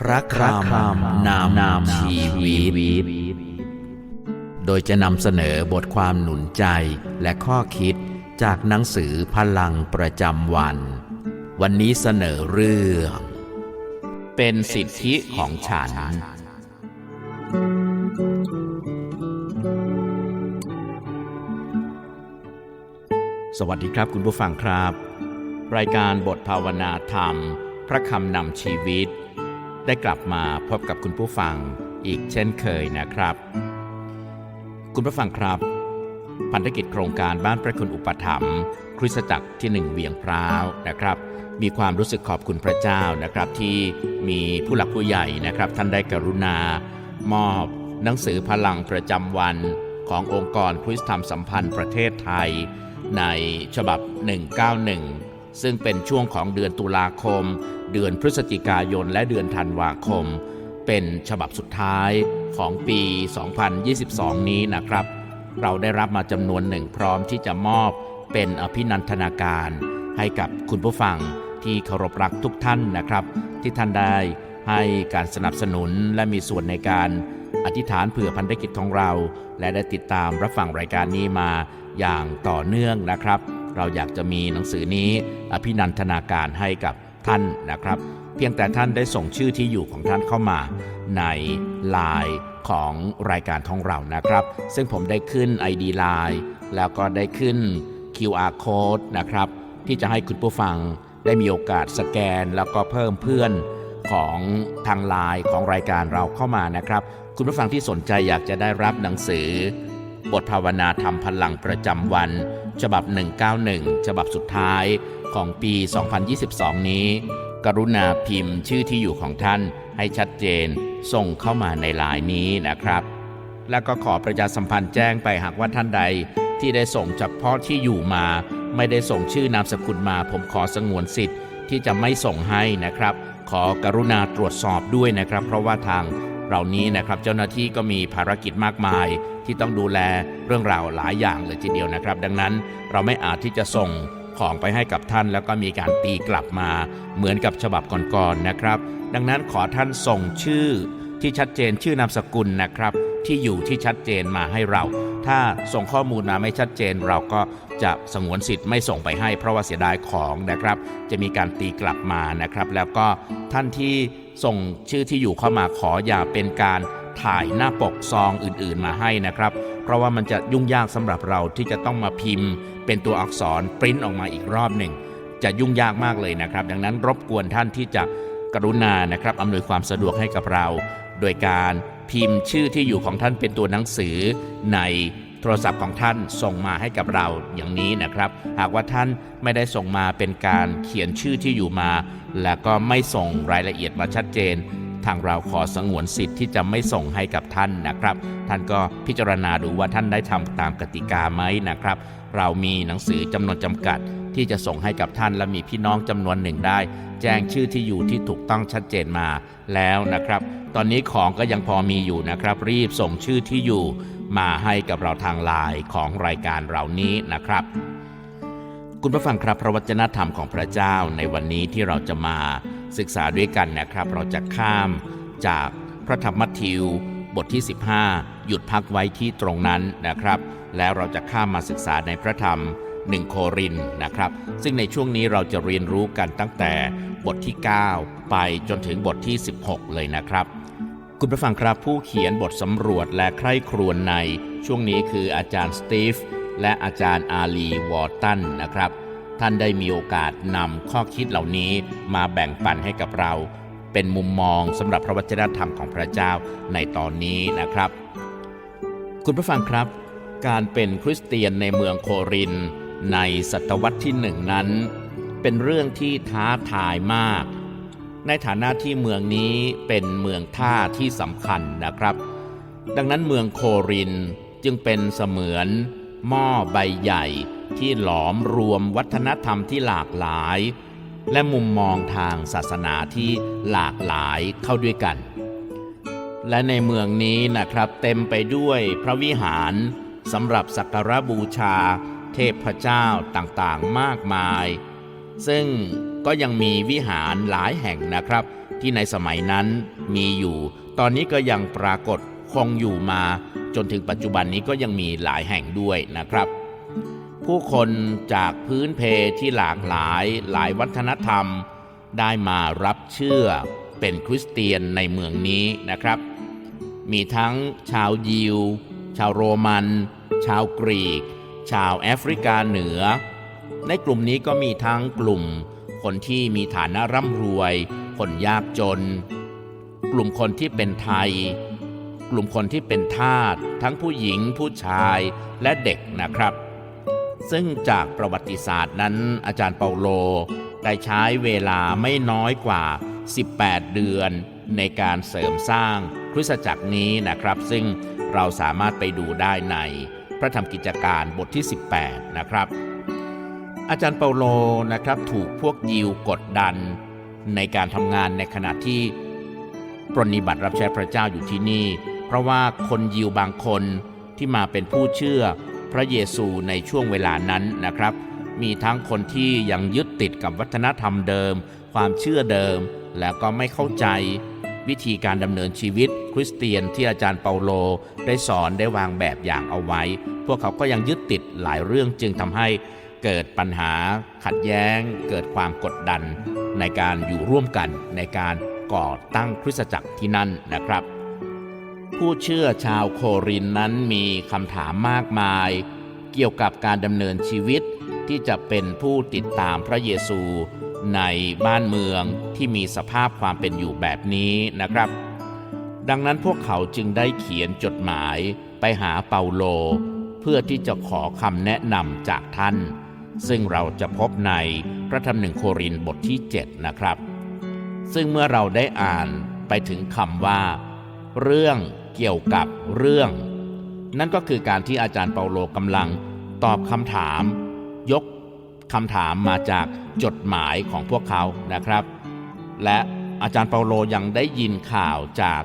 พระคำนามนามชีวิต โดยจะนำเสนอบทความหนุนใจและข้อคิดจากหนังสือพลังประจำวัน วันนี้เสนอเรื่อง เป็นสิทธิของฉัน สวัสดีครับคุณผู้ฟังครับ รายการบทภาวนาธรรม พระคำนำชีวิต ได้กลับมาพบกับคุณผู้ฟังอีกเช่นเคยนะครับ คุณผู้ฟังครับ พันธกิจโครงการบ้านพระคุณอุปถัมภ์คริสตจักรที่หนึ่งเวียงพร้าวนะครับ มีความรู้สึกขอบคุณพระเจ้านะครับ ที่มีผู้หลักผู้ใหญ่นะครับ ท่านได้กรุณา มอบหนังสือพลังประจำวันขององค์กรคริสตธรรมสัมพันธ์ประเทศไทย ในฉบับ 191 ซึ่งเป็นช่วงของเดือนตุลาคม เดือนพฤศจิกายนและเดือนธันวาคม เป็นฉบับสุดท้ายของปี 2022 นี้นะครับ เราได้รับมาจำนวนหนึ่งพร้อมที่จะมอบเป็นอภินันทนาการ ให้กับคุณผู้ฟังที่เคารพรักทุกท่านนะครับ ที่ท่านได้ให้การสนับสนุนและมีส่วนในการอธิษฐานเผื่อพันธกิจของเรา และได้ติดตามรับฟังรายการนี้มาอย่างต่อเนื่องนะครับ เราอยากจะมีหนังสือนี้อภินันทนาการให้กับท่านนะครับ เพียงแต่ท่านได้ส่งชื่อที่อยู่ของท่านเข้ามา ในไลน์ของรายการของเรานะครับ ซึ่งผมได้ขึ้น ID Line แล้วก็ได้ขึ้น QR Code นะครับ ที่จะให้คุณผู้ฟังได้มีโอกาสสแกนแล้วก็เพิ่มเพื่อนของทางไลน์ของรายการเราเข้ามานะครับ คุณผู้ฟังที่สนใจอยากจะได้รับหนังสือบทภาวนาธรรมพลังประจำวัน ฉบับ 191 ฉบับสุดท้ายของปี 2022 นี้ กรุณาพิมพ์ชื่อที่อยู่ของท่านให้ชัดเจน ส่งเข้ามาในไลน์นี้นะครับ แล้วก็ขอประชาสัมพันธ์แจ้งไปหากว่าท่านใด ที่ได้ส่งเฉพาะที่อยู่มา ไม่ได้ส่งชื่อนามสกุลมา ผมขอสงวนสิทธิ์ที่จะไม่ส่งให้นะครับ ขอกรุณาตรวจสอบด้วยนะครับ เพราะว่าทาง เหล่านี้นะครับ เจ้าหน้าที่ก็มีภารกิจมากมาย ที่ต้องดูแลเรื่องราวหลายอย่างเลยทีเดียวนะครับ ดังนั้นเราไม่อาจที่จะส่งของไปให้กับท่านแล้วก็มีการตีกลับมาเหมือนกับฉบับก่อนๆนะครับ ดังนั้นขอท่านส่งชื่อที่ชัดเจนชื่อนามสกุลนะครับ ที่อยู่ที่ชัดเจนมาให้เรา ถ้าส่งข้อมูลมาไม่ชัดเจน เราก็จะสงวนสิทธิ์ไม่ส่งไปให้เพราะว่าเสียดายของนะครับ จะมีการตีกลับมานะครับ แล้วก็ท่านที่ ส่งชื่อที่อยู่เข้ามาขออย่าเป็นการถ่ายหน้าปกซองอื่นๆมาให้นะครับ เพราะว่ามันจะยุ่งยากสำหรับเราที่จะต้องมาพิมพ์ เป็นตัวอักษรปริ้นออกมาอีกรอบหนึ่งจะยุ่งยากมากเลยนะครับ ดังนั้นรบกวนท่านที่จะกรุณานะครับอำนวยความสะดวกให้กับเรา โดยการพิมพ์ชื่อที่อยู่ของท่านเป็นตัวหนังสือใน โทรศัพท์ของท่านส่งมาให้กับเราอย่างนี้นะครับ หากว่าท่านไม่ได้ส่งมาเป็นการเขียนชื่อที่อยู่มา แล้วก็ไม่ส่งรายละเอียดมาชัดเจน ทางเราขอสงวนสิทธิ์ที่จะไม่ส่งให้กับท่านนะครับ ท่านก็พิจารณาดูว่าท่านได้ทำตามกติกาไหมนะครับ เรามีหนังสือจำนวนจำกัดที่จะส่งให้กับท่านและมีพี่น้องจำนวนหนึ่งได้ แจ้งชื่อที่อยู่ที่ถูกต้องชัดเจนมาแล้วนะครับ ตอนนี้ของก็ยังพอมีอยู่นะครับ รีบส่งชื่อที่อยู่ มาให้กับเราทางไลน์ของรายการเรานี้นะครับ คุณผู้ฟังครับพระวจนะธรรมของพระเจ้าในวันนี้ที่เราจะมาศึกษาด้วยกันนะครับ เราจะข้ามจากพระธรรมมัทธิวบทที่ 15 หยุดพักไว้ที่ตรงนั้นนะครับ แล้วเราจะข้ามมาศึกษาในพระธรรม1โครินนะครับ ซึ่งในช่วงนี้เราจะเรียนรู้กันตั้งแต่บทที่ 9 ไปจนถึงบทที่ 16 เลยนะครับ คุณผู้ฟังครับผู้เขียนบทสำรวจและใคร่ครวญใน ช่วงนี้คืออาจารย์สตีฟและอาจารย์อาลีวอร์ตันนะครับ ท่านได้มีโอกาสนำข้อคิดเหล่านี้มาแบ่งปันให้กับเรา เป็นมุมมองสำหรับพระวจนะธรรมของพระเจ้าในตอนนี้นะครับ คุณผู้ฟังครับ การเป็นคริสเตียนในเมืองโคริน ในศตวรรษที่หนึ่งนั้น เป็นเรื่องที่ท้าทายมาก ในฐานะที่เมืองนี้เป็นเมืองท่าที่สำคัญนะครับ ดังนั้นเมืองโครินจึงเป็นเสมือน หม้อใบใหญ่ที่หลอมรวมวัฒนธรรมที่หลากหลาย และมุมมองทางศาสนาที่หลากหลายเข้าด้วยกัน และในเมืองนี้นะครับเต็มไปด้วยพระวิหารสำหรับสักการบูชา เทพเจ้าต่างๆมากมาย ซึ่ง ก็ยังมีวิหารหลายแห่งนะครับ ที่ในสมัยนั้นมีอยู่ ตอนนี้ก็ยังปรากฏคงอยู่มา จนถึงปัจจุบันนี้ก็ยังมีหลายแห่งด้วยนะครับ ผู้คนจากพื้นเพที่หลากหลายหลายวัฒนธรรม ได้มารับเชื่อเป็นคริสเตียนในเมืองนี้นะครับ มีทั้งชาวยิว ชาวโรมัน ชาวกรีก ชาวแอฟริกาเหนือ ในกลุ่มนี้ก็มีทั้งกลุ่ม คนที่มีฐานะร่ำรวย คนยากจน กลุ่มคนที่เป็นไทย กลุ่มคนที่เป็นทาสทั้งผู้หญิงผู้ชายและเด็กนะครับ ซึ่งจากประวัติศาสตร์นั้นอาจารย์เปาโลได้ใช้เวลาไม่น้อยกว่า 18 เดือนในการเสริมสร้างคริสตจักรนี้นะครับ ซึ่งเราสามารถไปดูได้ในพระธรรมกิจการบทที่ 18 นะครับ อาจารย์เปาโลนะครับถูกพวกยิวกดดันในการทำงานในขณะที่ปรนนิบัติรับใช้พระเจ้าอยู่ที่นี่ เพราะว่าคนยิวบางคนที่มาเป็นผู้เชื่อพระเยซูในช่วงเวลานั้นนะครับ มีทั้งคนที่ยังยึดติดกับวัฒนธรรมเดิม ความเชื่อเดิม แล้วก็ไม่เข้าใจวิธีการดำเนินชีวิต คริสเตียนที่อาจารย์เปาโลได้สอนได้วางแบบอย่างเอาไว้ พวกเขาก็ยังยึดติดหลายเรื่องจึงทำให้ เกิดปัญหาขัดแย้ง เกิดความกดดัน ในการอยู่ร่วมกันในการก่อตั้งคริสตจักรที่นั่นนะครับ ผู้เชื่อชาวโครินนั้นมีคำถามมากมาย เกี่ยวกับการดำเนินชีวิตที่จะเป็นผู้ติดตามพระเยซูในบ้านเมืองที่มีสภาพความเป็นอยู่แบบนี้นะครับ ดังนั้นพวกเขาจึงได้เขียนจดหมายไปหาเปาโล เพื่อที่จะขอคำแนะนำจากท่าน ซึ่งเราจะพบในพระธรรมหนึ่งโครินธ์บทที่ 7 นะครับ ซึ่งเมื่อเราได้อ่านไปถึงคำว่า เรื่องเกี่ยวกับเรื่อง นั่นก็คือการที่อาจารย์เปาโลกำลังตอบคำถาม ยกคำถามมาจากจดหมายของพวกเขานะครับ และอาจารย์เปาโลยังได้ยินข่าวจาก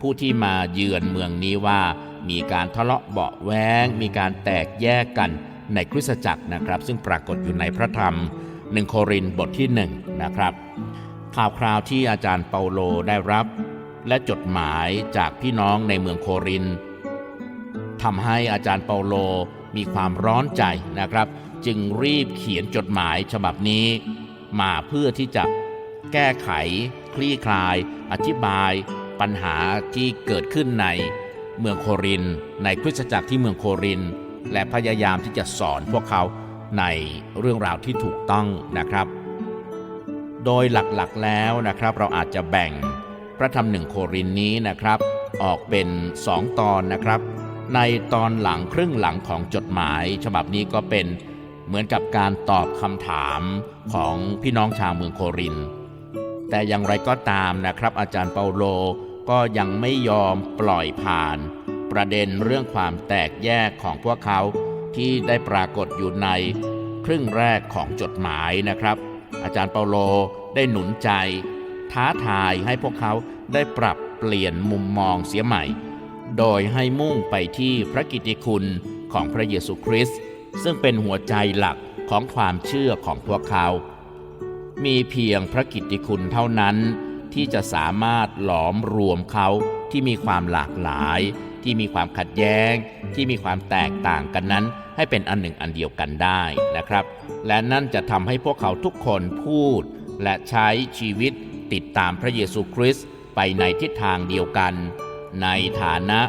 ผู้ที่มาเยือนเมืองนี้ว่า มีการทะเลาะเบาะแว้งมีการแตกแยกกัน ในคริสตจักรนะครับ ซึ่งปรากฏอยู่ในพระธรรมหนึ่งโครินบทที่หนึ่งนะครับข่าวคราวที่อาจารย์เปาโลได้รับ และจดหมายจากพี่น้องในเมืองโครินทำให้อาจารย์เปาโลมีความร้อนใจนะครับ จึงรีบเขียนจดหมายฉบับนี้ มาเพื่อที่จะแก้ไข คลี่คลาย อธิบาย ปัญหาที่เกิดขึ้นในเมืองโครินในคริสตจักรที่เมืองโคริน และพยายามที่จะสอนพวกเขาในเรื่องราวที่ถูกต้องนะครับ โดยหลักๆแล้วนะครับเราอาจจะแบ่งพระธรรมหนึ่งโครินนี้นะครับ ออกเป็นสองตอนนะครับ ในตอนหลังครึ่งหลังของจดหมายฉบับนี้ก็เป็นเหมือนกับการตอบคำถามของพี่น้องชาวเมืองโคริน แต่อย่างไรก็ตามนะครับ อาจารย์เปาโลก็ยังไม่ยอมปล่อยผ่าน ประเด็นเรื่องความแตกแยกของพวกเขาที่ได้ปรากฏอยู่ในครึ่งแรกของจดหมายนะครับ อาจารย์เปาโลได้หนุนใจ ท้าทายให้พวกเขาได้ปรับเปลี่ยนมุมมองเสียใหม่ โดยให้มุ่งไปที่พระกิตติคุณของพระเยซูคริสต์ซึ่งเป็นหัวใจหลักของความเชื่อของพวกเขา มีเพียงพระกิตติคุณเท่านั้นที่จะสามารถหลอมรวมเขาที่มีความหลากหลาย ที่มีความขัดแย้ง ที่มีความแตกต่างกันนั้น ให้เป็นอันหนึ่งอันเดียวกันได้นะครับ และนั่นจะทำให้พวกเขาทุกคนพูด และใช้ชีวิตติดตามพระเยซูคริสต์ไปในทิศทางเดียวกัน ในฐานะ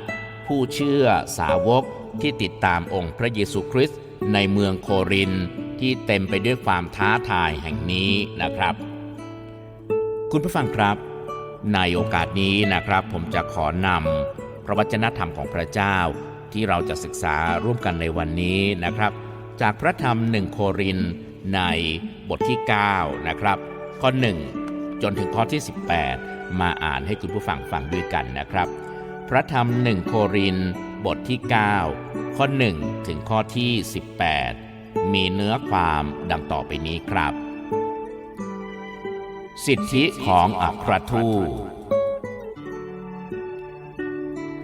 ผู้เชื่อสาวกที่ติดตามองค์พระเยซูคริสต์ในเมืองโครินที่เต็มไปด้วยความท้าทายแห่งนี้นะครับ คุณผู้ฟังครับ ในโอกาสนี้นะครับผมจะขอนำ พระวจนะธรรมของพระเจ้า ที่เราจะศึกษาร่วมกันในวันนี้นะครับ จากพระธรรมหนึ่งโครินในบทที่ 9 นะครับ ข้อ1จจนถึงข้อที่ 18 มาอ่านให้คุณผู้ฟังฟังด้วยกันนะครับ พระธรรมหนึ่งโครินบทที่ 9 ข้อ 1 ถึงข้อที่ 18 มีเนื้อความดังต่อไปนี้ครับ สิทธิของอัครทูต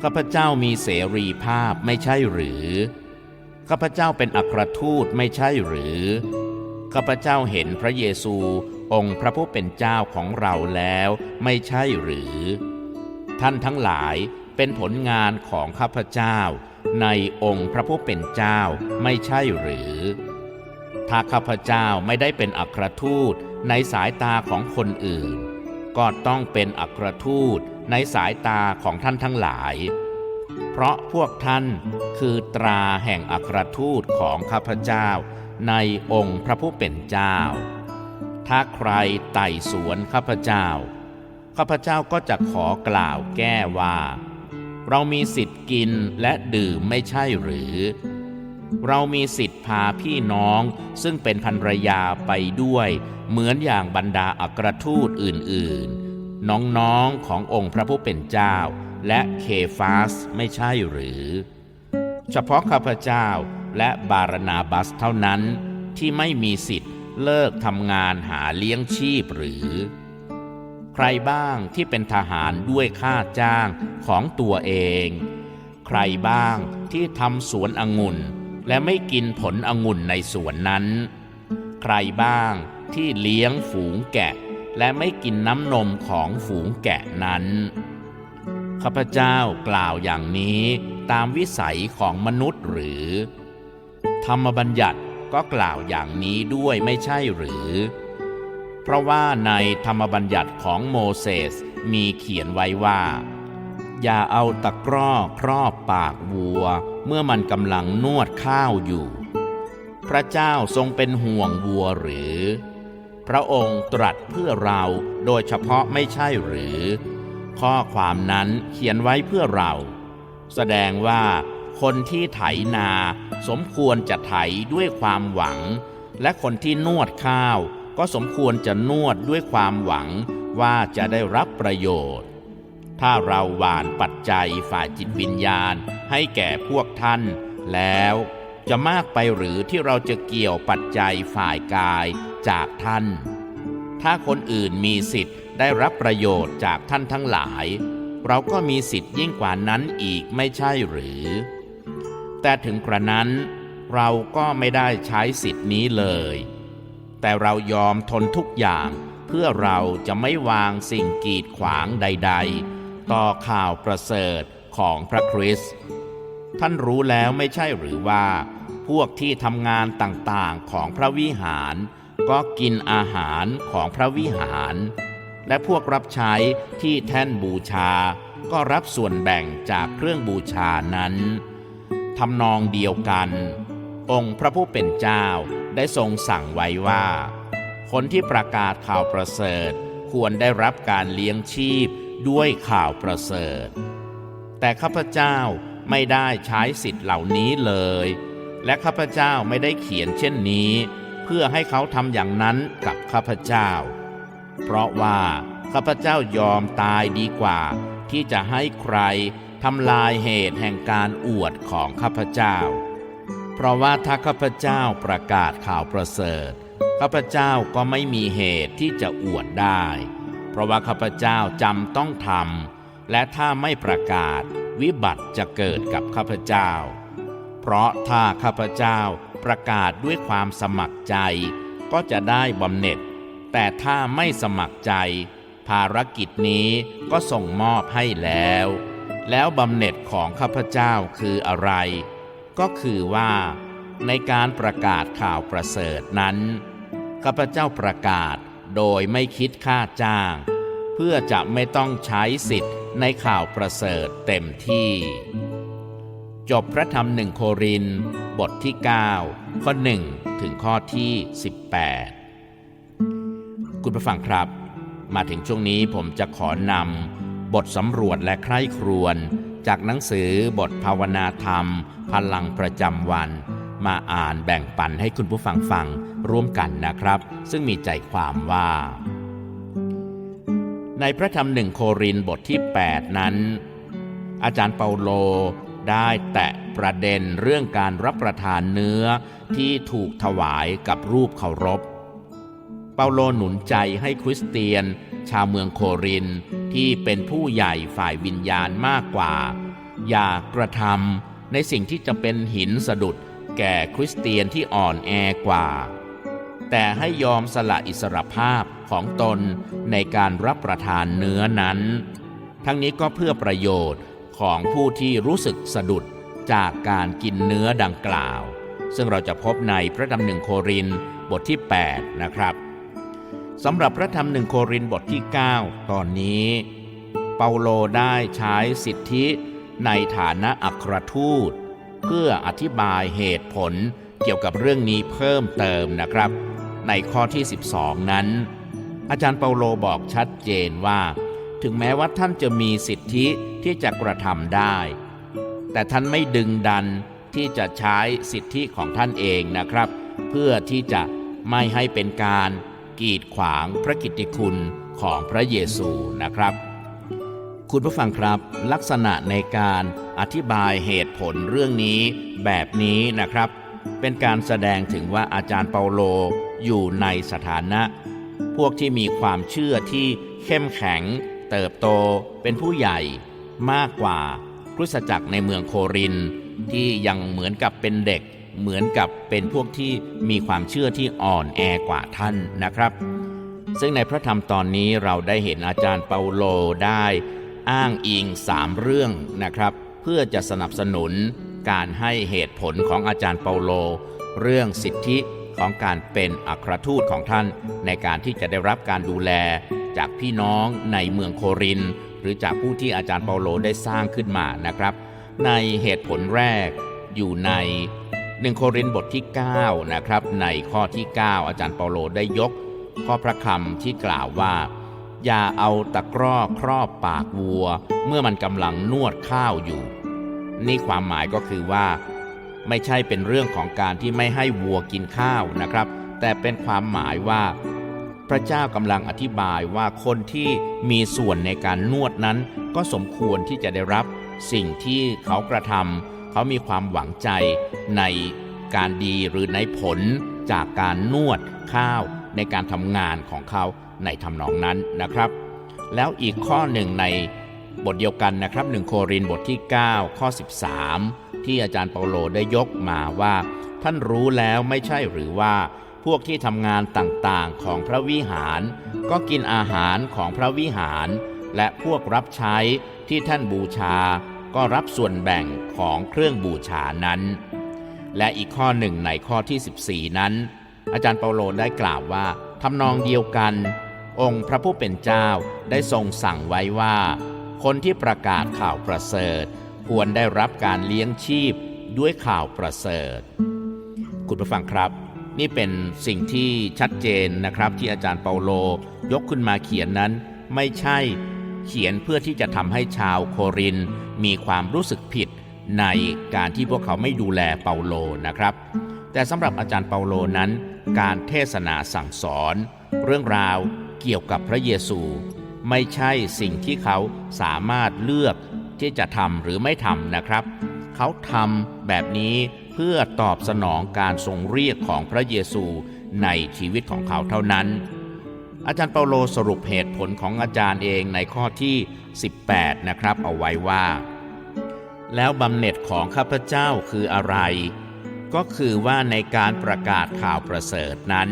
ข้าพเจ้ามีเสรีภาพไม่ใช่หรือ ข้าพเจ้าเป็นอัครทูตไม่ใช่หรือ ข้าพเจ้าเห็นพระเยซูองค์พระผู้เป็นเจ้าของเราแล้วไม่ใช่หรือ ท่านทั้งหลายเป็นผลงานของข้าพเจ้า ในองค์พระผู้เป็นเจ้าไม่ใช่หรือ ถ้าข้าพเจ้าไม่ได้เป็นอัครทูตในสายตาของคนอื่น ก็ต้องเป็นอัครทูต ในสายตาของท่านทั้งหลาย เพราะพวกท่านคือตราแห่งอัครทูตของข้าพเจ้า ในองค์พระผู้เป็นเจ้า ถ้าใครไต่สวนข้าพเจ้า ข้าพเจ้าก็จะขอกล่าวแก้ว่า เรามีสิทธิ์กินและดื่มไม่ใช่หรือ เรามีสิทธิ์พาพี่น้องซึ่งเป็นภรรยาไปด้วย เหมือนอย่างบรรดาอัครทูตอื่นๆ น้องๆขององค์พระผู้เป็นเจ้า และเคฟาสไม่ใช่หรือ เฉพาะข้าพเจ้าและบารนาบัสเท่านั้นที่ไม่มีสิทธิ์เลิกทำงานหาเลี้ยงชีพหรือ ใครบ้างที่เป็นทหารด้วยค่าจ้างของตัวเอง ใครบ้างที่ทำสวนองุ่นและไม่กินผลองุ่นในสวนนั้น ใครบ้างที่เลี้ยงฝูงแกะ และไม่กินน้ำนมของฝูงแกะนั้น ข้าพเจ้ากล่าวอย่างนี้ตามวิสัยของมนุษย์หรือ ธรรมบัญญัติก็กล่าวอย่างนี้ด้วยไม่ใช่หรือ เพราะว่าในธรรมบัญญัติของโมเสสมีเขียนไว้ว่า อย่าเอาตะกร้อครอบปากวัว เมื่อมันกำลังนวดข้าวอยู่ พระเจ้าทรงเป็นห่วงวัวหรือ พระองค์ตรัสเพื่อเราโดยเฉพาะไม่ใช่หรือ ข้อความนั้นเขียนไว้เพื่อเรา แสดงว่าคนที่ไถนาสมควรจะไถด้วยความหวัง และคนที่นวดข้าวก็สมควรจะนวดด้วยความหวังว่าจะได้รับประโยชน์ ถ้าเราหวานปัจจัยฝ่ายจิตวิญญาณให้แก่พวกท่าน แล้วจะมากไปหรือที่เราจะเกี่ยวปัจจัยฝ่ายกาย จากท่าน ถ้าคนอื่นมีสิทธิ์ได้รับประโยชน์จากท่านทั้งหลาย เราก็มีสิทธิ์ยิ่งกว่านั้นอีกไม่ใช่หรือ แต่ถึงกระนั้นเราก็ไม่ได้ใช้สิทธิ์นี้เลย แต่เรายอมทนทุกอย่างเพื่อเราจะไม่วางสิ่งกีดขวางใด ๆ ต่อข่าวประเสริฐของพระคริสต์ท่านรู้แล้วไม่ใช่หรือว่า พวกที่ทำงานต่างๆของพระวิหาร ก็กินอาหารของพระวิหาร และพวกรับใช้ที่แท่นบูชา ก็รับส่วนแบ่งจากเครื่องบูชานั้นทำนองเดียวกัน องค์พระผู้เป็นเจ้าได้ทรงสั่งไว้ว่า คนที่ประกาศข่าวประเสริฐควรได้รับการเลี้ยงชีพด้วยข่าวประเสริฐ แต่ข้าพเจ้าไม่ได้ใช้สิทธิ์เหล่านี้เลย และข้าพเจ้าไม่ได้เขียนเช่นนี้ พื่อให้เขาทำอย่างนั้นกับข้าพเจ้า เพราะว่าข้าพเจ้ายอมตายดีกว่า ที่จะให้ใครทำลายเหตุแห่งการอวดของข้าพเจ้า เพราะว่าถ้าข้าพเจ้าประกาศข่าวประเสริฐข้าพเจ้าก็ไม่มีเหตุที่จะอวดได้ เพราะว่าข้าพเจ้าจำต้องทำและถ้าไม่ประกาศวิบัติจะเกิดกับข้าพเจ้า เพราะถ้าข้าพเจ้า ประกาศด้วยความสมัครใจ ก็จะได้บำเหน็จ แต่ถ้าไม่สมัครใจ ภารกิจนี้ก็ส่งมอบให้แล้ว แล้วบำเหน็จของข้าพเจ้าคืออะไร ก็คือว่าในการประกาศข่าวประเสริฐนั้น ข้าพเจ้าประกาศโดยไม่คิดค่าจ้าง เพื่อจะไม่ต้องใช้สิทธิ์ในข่าวประเสริฐเต็มที่ จบพระธรรมหนึ่งโครินบทที่ 9 ข้อ 1 ถึงข้อที่ 18 คุณผู้ฟังครับ มาถึงช่วงนี้ผมจะขอนำบทสำรวจและใคร่ครวญจากหนังสือบทภาวนาธรรม พลังประจำวัน มาอ่านแบ่งปันให้คุณผู้ฟังฟังร่วมกันนะครับ ซึ่งมีใจความว่า ในพระธรรมหนึ่งโครินบทที่ 8 นั้น อาจารย์เปาโล ได้แตะประเด็นเรื่องการรับประทานเนื้อที่ถูกถวายกับรูปเคารพ เปาโลหนุนใจให้คริสเตียน ชาวเมืองโครินที่เป็นผู้ใหญ่ฝ่ายวิญญาณมากกว่า อย่ากระทำในสิ่งที่จะเป็นหินสะดุดแก่คริสเตียนที่อ่อนแอกว่า แต่ให้ยอมสละอิสรภาพของตนในการรับประทานเนื้อนั้น ทั้งนี้ก็เพื่อประโยชน์ ของผู้ที่รู้สึกสะดุดจากการกินเนื้อดังกล่าว ซึ่งเราจะพบในพระธรรมหนึ่งโครินบทที่ 8 นะครับสำหรับพระธรรมหนึ่งโครินบทที่ 9 ตอนนี้ เปาโลได้ใช้สิทธิในฐานะอัครทูต เพื่ออธิบายเหตุผลเกี่ยวกับเรื่องนี้เพิ่มเติมนะครับ ในข้อที่ 12 นั้น อาจารย์เปาโลบอกชัดเจนว่า ถึงแม้ว่าท่านจะมีสิทธิ ที่จะกระทำได้ แต่ท่านไม่ดึงดันที่จะใช้สิทธิของท่านเองนะครับ เพื่อที่จะไม่ให้เป็นการกีดขวางพระกิตติคุณของพระเยซูนะครับ คุณผู้ฟังครับ ลักษณะในการอธิบายเหตุผลเรื่องนี้แบบนี้นะครับ เป็นการแสดงถึงว่าอาจารย์เปาโลอยู่ในสถานะ พวกที่มีความเชื่อที่เข้มแข็ง เติบโตเป็นผู้ใหญ่ มากกว่าคริสตจักรในเมืองโครินที่ยังเหมือนกับเป็นเด็ก เหมือนกับเป็นพวกที่มีความเชื่อที่อ่อนแอกว่าท่านนะครับ ซึ่งในพระธรรมตอนนี้เราได้เห็นอาจารย์เปาโลได้ อ้างอิงสามเรื่องนะครับ เพื่อจะสนับสนุนการให้เหตุผลของอาจารย์เปาโล เรื่องสิทธิของการเป็นอัครทูตของท่าน ในการที่จะได้รับการดูแลจากพี่น้องในเมืองโครินธ์ หรือจากผู้ที่อาจารย์เปาโลได้สร้างขึ้นมานะครับ ในเหตุผลแรกอยู่ในหนึ่งโครินธ์บทที่ 9 นะครับ ในข้อที่ 9 อาจารย์เปาโลได้ยก ข้อพระคำที่กล่าวว่า อย่าเอาตะกร้อครอบปากวัว เมื่อมันกำลังนวดข้าวอยู่ นี่ความหมายก็คือว่า ไม่ใช่เป็นเรื่องของการที่ไม่ให้วัวกินข้าวนะครับ แต่เป็นความหมายว่า พระเจ้ากำลังอธิบายว่าคนที่มีส่วนในการนวดนั้น ก็สมควรที่จะได้รับสิ่งที่เขากระทำเขามีความหวังใจในการดีหรือในผลจากการนวดข้าวในการทำงานของเขาในทำนองนั้นนะครับ แล้วอีกข้อหนึ่งในบทเดียวกันนะครับหนึ่งโครินบทที่ 9 ข้อ 13 ที่อาจารย์เปาโลได้ยกมาว่า ท่านรู้แล้วไม่ใช่หรือว่า พวกที่ทำงานต่างๆของพระวิหาร ก็กินอาหารของพระวิหาร และพวกรับใช้ที่ท่านบูชา ก็รับส่วนแบ่งของเครื่องบูชานั้น และอีกข้อหนึ่งในข้อที่ 14 นั้น อาจารย์เปาโลได้กล่าวว่าทำนองเดียวกัน องค์พระผู้เป็นเจ้าได้ทรงสั่งไว้ว่า คนที่ประกาศข่าวประเสริฐ ควรได้รับการเลี้ยงชีพด้วยข่าวประเสริฐ คุณผู้ฟังครับ นี่เป็นสิ่งที่ชัดเจนนะครับที่อาจารย์เปาโล ยกขึ้นมาเขียนนั้น ไม่ใช่เขียนเพื่อที่จะทำให้ชาวโครินมีความรู้สึกผิดในการที่พวกเขาไม่ดูแลเปาโลนะครับ แต่สำหรับอาจารย์เปาโลนั้น การเทศนาสั่งสอน เรื่องราวเกี่ยวกับพระเยซู ไม่ใช่สิ่งที่เขาสามารถเลือกที่จะทำหรือไม่ทำนะครับ เขาทำแบบนี้เพื่อตอบสนองการทรงเรียกของพระเยซูในชีวิตของเขาเท่านั้น อาจารย์เปาโลสรุปเหตุผลของอาจารย์เองในข้อที่ 18 นะครับ เอาไว้ว่า แล้วบำเหน็จของข้าพเจ้าคืออะไร ก็คือว่าในการประกาศข่าวประเสริฐนั้น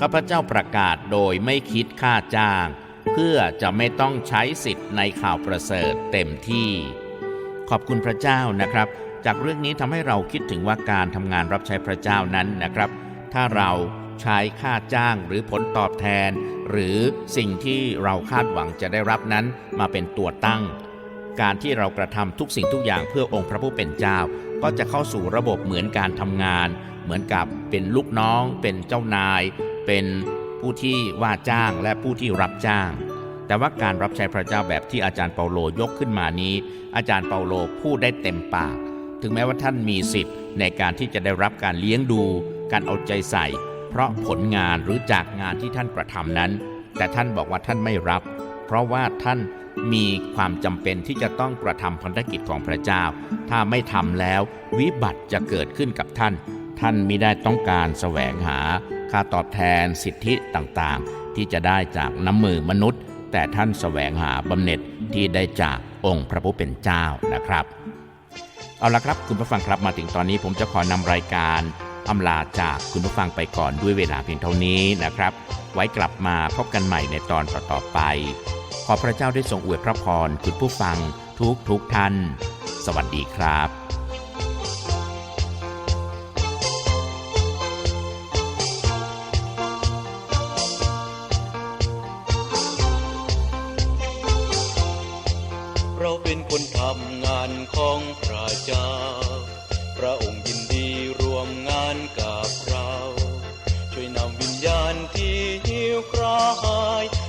ข้าพเจ้าประกาศโดยไม่คิดค่าจ้าง เพื่อจะไม่ต้องใช้สิทธิ์ในข่าวประเสริฐเต็มที่ ขอบคุณพระเจ้านะครับ จากเรื่องนี้ทำให้เราคิดถึงว่าการทำงานรับใช้พระเจ้านั้นนะครับ ถ้าเราใช้ค่าจ้างหรือผลตอบแทน หรือสิ่งที่เราคาดหวังจะได้รับนั้นมาเป็นตัวตั้ง การที่เรากระทำทุกสิ่งทุกอย่างเพื่อองค์พระผู้เป็นเจ้า ก็จะเข้าสู่ระบบเหมือนการทำงาน เหมือนกับเป็นลูกน้อง เป็นเจ้านาย เป็นผู้ที่ว่าจ้างและผู้ที่รับจ้าง แต่ว่าการรับใช้พระเจ้าแบบที่อาจารย์เปาโลยกขึ้นมานี้ อาจารย์เปาโลพูดได้เต็มปาก ถึงแม้ว่าท่านมีสิทธิ์ในการที่จะได้รับการเลี้ยงดู การเอาใจใส่ เพราะผลงานหรือจากงานที่ท่านกระทำนั้น แต่ท่านบอกว่าท่านไม่รับ เพราะว่าท่านมีความจำเป็นที่จะต้องกระทำพันธกิจของพระเจ้า ถ้าไม่ทำแล้ว วิบัติจะเกิดขึ้นกับท่าน ท่านมิได้ต้องการแสวงหา ค่าตอบแทนสิทธิต่างๆ ที่จะได้จากน้ำมือมนุษย์ แต่ท่านแสวงหาบำเหน็จที่ได้จากองค์พระผู้เป็นเจ้านะครับ เอาละครับคุณผู้ฟังครับมาถึงตอนนี้ผมจะขอนำรายการอำลาจากคุณผู้ฟังไปก่อนด้วยเวลาเพียงเท่านี้นะครับ ไว้กลับมาพบกันใหม่ในตอนต่อๆไป ขอพระเจ้าได้ทรงอวยพระพรคุณผู้ฟังทุกทุกท่าน สวัสดีครับ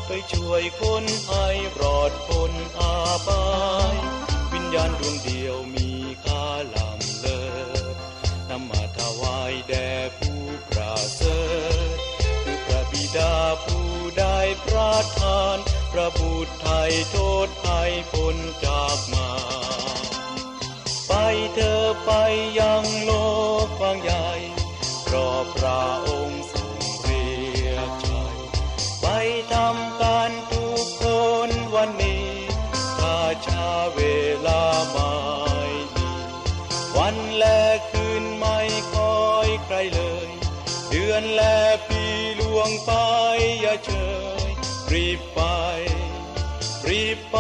ไปช่วยคนให้ปลอดพ้นอาบายวิญญาณดวงเดียวมีค่าลำเลิศนำมาถวายแด่ผู้ประเสริฐคือพระบิดาผู้ได้ประทาน พระบุตรไทยโทษไทยพ้นจากมา ไปเธอไปยังโลกกว้างใหญ่เพราะพระองค์ ทำการทุกคนวันนี้ถ้าชาเวลาไม่มีวันและคืนไม่คอยใครเลย เดือนและปีล่วงไปอย่าเฉยรีบไป รีบไป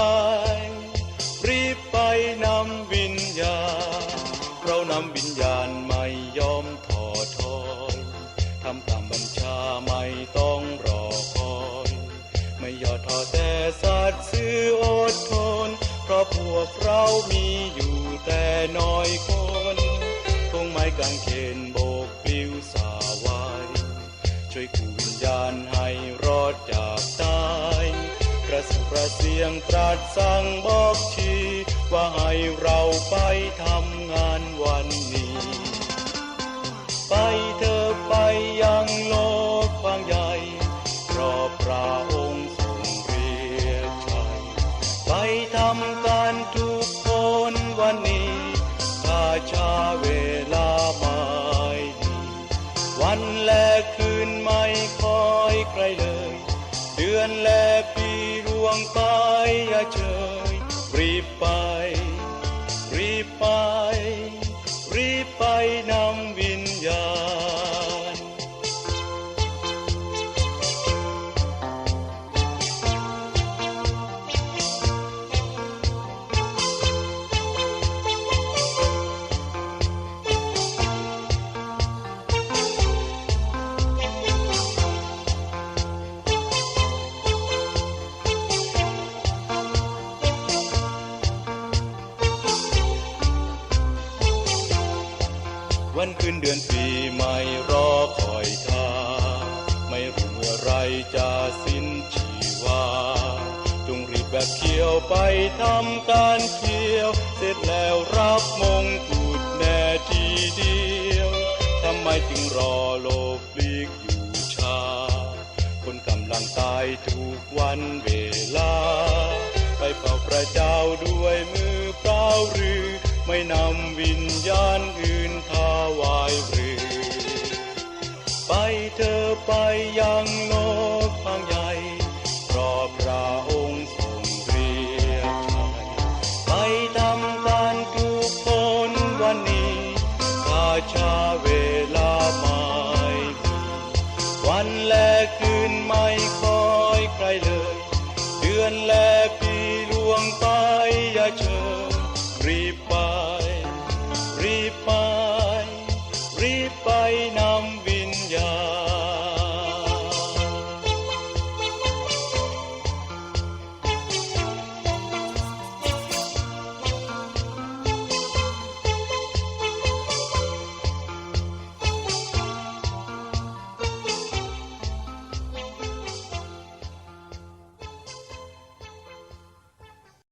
รีบไปนำวิญญาณเรานำวิญญาณไม่ สัตย์ซื่ออดทน เพราะพวกเรามีอยู่แต่น้อยคนคงไม่กางเขนโบกปลิวสาวายช่วยกูวิญญาณให้รอดจากตายกระสุกระเสียงตรัสสั่งบอกชี้ว่าให้เราไปทำงานวันนี้ ไปเธอไปยังโลก ล่ว ไปทำการเขียว เสร็จแล้วรับมงกุฎแน่ทีเดียวทำไมจึงรอโลกปลีกอยู่ช้าคนกำลังตายทุกวันเวลา ไปเฝ้าพระเจ้าด้วยมือเปล่าหรือ ไม่นำวิญญาณอื่นถวายหรือ ไปเธอไปยังโลกบางใหญ่เพราะพระองค์